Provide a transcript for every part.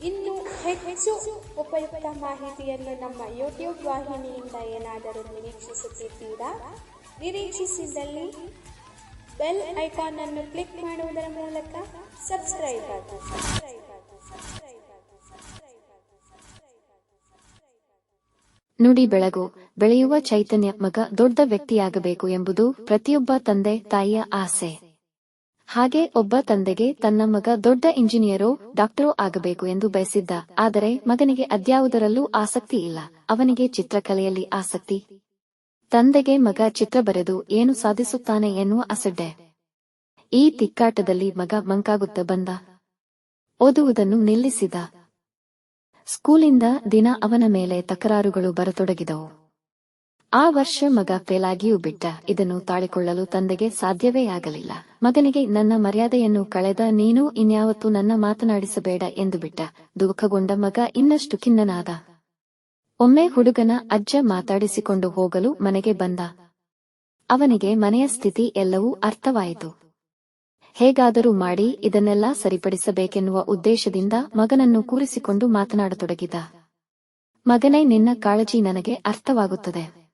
ಇನ್ನು ಹೆಚ್ಚು ಉಪಯುಕ್ತ ಮಾಹಿತಿಯನ್ನು ನಮ್ಮ ಯೂಟ್ಯೂಬ್ ವಾಹಿನಿಯಿಂದ ಏನಾದರೂ ನಿರೀಕ್ಷಿಸುತ್ತಿದ್ದೀರಾ? ನಿರೀಕ್ಷಿಸಿದಲ್ಲಿ ಬೆಲ್ ಐಕಾನ್ ಅನ್ನು ಕ್ಲಿಕ್ ಮಾಡುವುದರ ಮೂಲಕ ಸಬ್ಸ್ಕ್ರೈಬ್ ಆಗಿ ಸಬ್ಸ್ಕ್ರೈಬ್ ಆಗಿ. ನುಡಿ ಬೆಳಗು, ಬೆಳೆಯುವ ಚೈತನ್ಯ ಮಗ ದೊಡ್ಡ ವ್ಯಕ್ತಿಯಾಗಬೇಕು ಎಂಬುದು ಪ್ರತಿಯೊಬ್ಬ ತಂದೆ ತಾಯಿಯ ಆಸೆ. ಹಾಗೆ ಒಬ್ಬ ತಂದೆಗೆ ತನ್ನ ಮಗ ದೊಡ್ಡ ಇಂಜಿನಿಯರೋ, ಡಾಕ್ಟರೋ ಆಗಬೇಕು ಎಂದು ಬಯಸಿದ್ದ. ಆದರೆ ಮಗನಿಗೆ ಅದ್ಯಾವುದರಲ್ಲೂ ಆಸಕ್ತಿ ಇಲ್ಲ. ಅವನಿಗೆ ಚಿತ್ರಕಲೆಯಲ್ಲಿ ಆಸಕ್ತಿ. ತಂದೆಗೆ ಮಗ ಚಿತ್ರ ಬರೆದು ಏನು ಸಾಧಿಸುತ್ತಾನೆ ಎನ್ನುವ ಅಸಡ್ಡೆ. ಈ ತಿಕ್ಕಾಟದಲ್ಲಿ ಮಗ ಮಂಕಾಗುತ್ತ ಬಂದ. ಓದುವುದನ್ನು ನಿಲ್ಲಿಸಿದ. ಸ್ಕೂಲಿಂದ ದಿನ ಅವನ ಮೇಲೆ ತಕರಾರುಗಳು ಬರತೊಡಗಿದವು. ಆ ವರ್ಷ ಮಗ ಫೇಲಾಗಿಯೂ ಬಿಟ್ಟ ಇದನ್ನು ತಾಳಿಕೊಳ್ಳಲು ತಂದೆಗೆ ಸಾಧ್ಯವೇ ಆಗಲಿಲ್ಲ. ಮಗನಿಗೆ ನನ್ನ ಮರ್ಯಾದೆಯನ್ನು ಕಳೆದ ನೀನು ಇನ್ಯಾವತ್ತೂ ನನ್ನ ಮಾತನಾಡಿಸಬೇಡ ಎಂದು ಬಿಟ್ಟ. ದುಃಖಗೊಂಡ ಮಗ ಇನ್ನಷ್ಟು ಖಿನ್ನನಾದ. ಒಮ್ಮೆ ಹುಡುಗನ ಅಜ್ಜ ಮಾತಾಡಿಸಿಕೊಂಡು ಹೋಗಲು ಮನೆಗೆ ಬಂದ. ಅವನಿಗೆ ಮನೆಯ ಸ್ಥಿತಿ ಎಲ್ಲವೂ ಅರ್ಥವಾಯಿತು. ಹೇಗಾದರೂ ಮಾಡಿ ಇದನ್ನೆಲ್ಲ ಸರಿಪಡಿಸಬೇಕೆನ್ನುವ ಉದ್ದೇಶದಿಂದ ಮಗನನ್ನು ಕೂರಿಸಿಕೊಂಡು ಮಾತನಾಡತೊಡಗಿದ. ಮಗನೇ ನಿನ್ನ ಕಾಳಜಿ ನನಗೆ ಅರ್ಥವಾಗುತ್ತದೆ.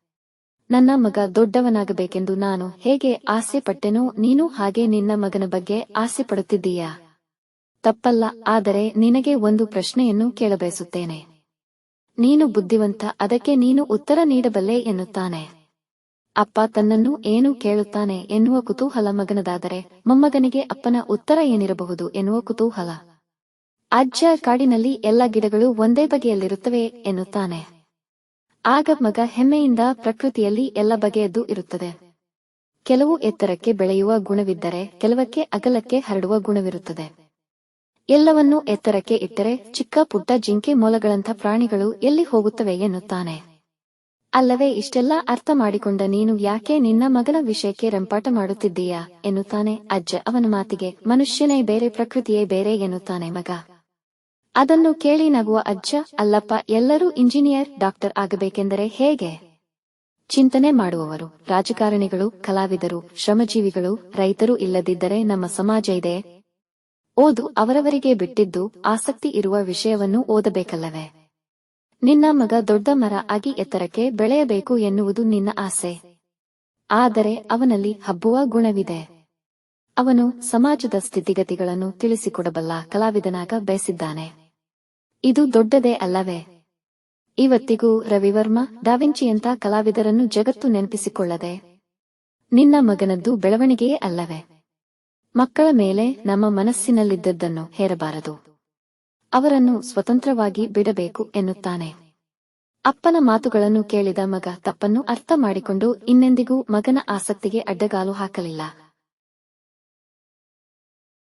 ನನ್ನ ಮಗ ದೊಡ್ಡವನಾಗಬೇಕೆಂದು ನಾನು ಹೇಗೆ ಆಸೆ ಪಟ್ಟೆನೋ ನೀನು ಹಾಗೆ ನಿನ್ನ ಮಗನ ಬಗ್ಗೆ ಆಸೆ ಪಡುತ್ತಿದ್ದೀಯಾ ತಪ್ಪಲ್ಲ, ಆದರೆ ನಿನಗೆ ಒಂದು ಪ್ರಶ್ನೆಯನ್ನು ಕೇಳಬಯಸುತ್ತೇನೆ. ನೀನು ಬುದ್ಧಿವಂತ, ಅದಕ್ಕೆ ನೀನು ಉತ್ತರ ನೀಡಬಲ್ಲೆ ಎನ್ನುತ್ತಾನೆ. ಅಪ್ಪ ತನ್ನನ್ನು ಏನು ಕೇಳುತ್ತಾನೆ ಎನ್ನುವ ಕುತೂಹಲ ಮಗನದಾದರೆ ಮೊಮ್ಮಗನಿಗೆ ಅಪ್ಪನ ಉತ್ತರ ಏನಿರಬಹುದು ಎನ್ನುವ ಕುತೂಹಲ. ಅಜ್ಜ ಕಾಡಿನಲ್ಲಿ ಎಲ್ಲ ಗಿಡಗಳು ಒಂದೇ ಬಗೆಯಲ್ಲಿರುತ್ತವೆ ಎನ್ನುತ್ತಾನೆ. ಆಗ ಮಗ ಹೆಮ್ಮೆಯಿಂದ ಪ್ರಕೃತಿಯಲ್ಲಿ ಎಲ್ಲ ಬಗೆಯದ್ದು ಇರುತ್ತದೆ. ಕೆಲವು ಎತ್ತರಕ್ಕೆ ಬೆಳೆಯುವ ಗುಣವಿದ್ದರೆ ಕೆಲವಕ್ಕೆ ಅಗಲಕ್ಕೆ ಹರಡುವ ಗುಣವಿರುತ್ತದೆ. ಎಲ್ಲವನ್ನೂ ಎತ್ತರಕ್ಕೆ ಇಟ್ಟರೆ ಚಿಕ್ಕ ಪುಟ್ಟ ಜಿಂಕೆ ಮೊಲಗಳಂಥ ಪ್ರಾಣಿಗಳು ಎಲ್ಲಿ ಹೋಗುತ್ತವೆ ಎನ್ನುತ್ತಾನೆ. ಅಲ್ಲವೇ ಇಷ್ಟೆಲ್ಲ ಅರ್ಥ ಮಾಡಿಕೊಂಡ ನೀನು ಯಾಕೆ ನಿನ್ನ ಮಗನ ವಿಷಯಕ್ಕೆ ರಂಪಾಟ ಮಾಡುತ್ತಿದ್ದೀಯಾ ಎನ್ನುತ್ತಾನೆ ಅಜ್ಜ ಅವನ ಮಾತಿಗೆ ಮನುಷ್ಯನೇ ಬೇರೆ ಪ್ರಕೃತಿಯೇ ಬೇರೆ ಎನ್ನುತ್ತಾನೆ ಮಗ. ಅದನ್ನು ಕೇಳಿ ನಗುವ ಅಜ್ಜ, ಅಲ್ಲಪ್ಪ, ಎಲ್ಲರೂ ಇಂಜಿನಿಯರ್, ಡಾಕ್ಟರ್ ಆಗಬೇಕೆಂದರೆ ಹೇಗೆ? ಚಿಂತನೆ ಮಾಡುವವರು, ರಾಜಕಾರಣಿಗಳು, ಕಲಾವಿದರು, ಶ್ರಮಜೀವಿಗಳು, ರೈತರು ಇಲ್ಲದಿದ್ದರೆ ನಮ್ಮ ಸಮಾಜ ಇದೆ. ಓದು ಅವರವರಿಗೆ ಬಿಟ್ಟಿದ್ದು ಆಸಕ್ತಿ ಇರುವ ವಿಷಯವನ್ನು ಓದಬೇಕಲ್ಲವೇ? ನಿನ್ನ ಮಗ ದೊಡ್ಡ ಮರ ಆಗಿ ಎತ್ತರಕ್ಕೆ ಬೆಳೆಯಬೇಕು ಎನ್ನುವುದು ನಿನ್ನ ಆಸೆ. ಆದರೆ ಅವನಲ್ಲಿ ಹಬ್ಬುವ ಗುಣವಿದೆ. ಅವನು ಸಮಾಜದ ಸ್ಥಿತಿಗತಿಗಳನ್ನು ತಿಳಿಸಿಕೊಡಬಲ್ಲ ಕಲಾವಿದನಾಗ ಬಯಸಿದ್ದಾನೆ ಇದು ದೊಡ್ಡದೇ ಅಲ್ಲವೇ? ಇವತ್ತಿಗೂ ರವಿವರ್ಮ ದಾವಿಂಚಿಯಂತ ಕಲಾವಿದರನ್ನು ಜಗತ್ತು ನೆನಪಿಸಿಕೊಳ್ಳದೆ, ನಿನ್ನ ಮಗನದ್ದು ಬೆಳವಣಿಗೆಯೇ ಅಲ್ಲವೇ? ಮಕ್ಕಳ ಮೇಲೆ ನಮ್ಮ ಮನಸ್ಸಿನಲ್ಲಿದ್ದದ್ದನ್ನು ಹೇರಬಾರದು. ಅವರನ್ನು ಸ್ವತಂತ್ರವಾಗಿ ಬಿಡಬೇಕು ಎನ್ನುತ್ತಾನೆ. ಅಪ್ಪನ ಮಾತುಗಳನ್ನು ಕೇಳಿದ ಮಗ ತಪ್ಪನ್ನು ಅರ್ಥ ಮಾಡಿಕೊಂಡು ಇನ್ನೆಂದಿಗೂ ಮಗನ ಆಸಕ್ತಿಗೆ ಅಡ್ಡಗಾಲು ಹಾಕಲಿಲ್ಲ.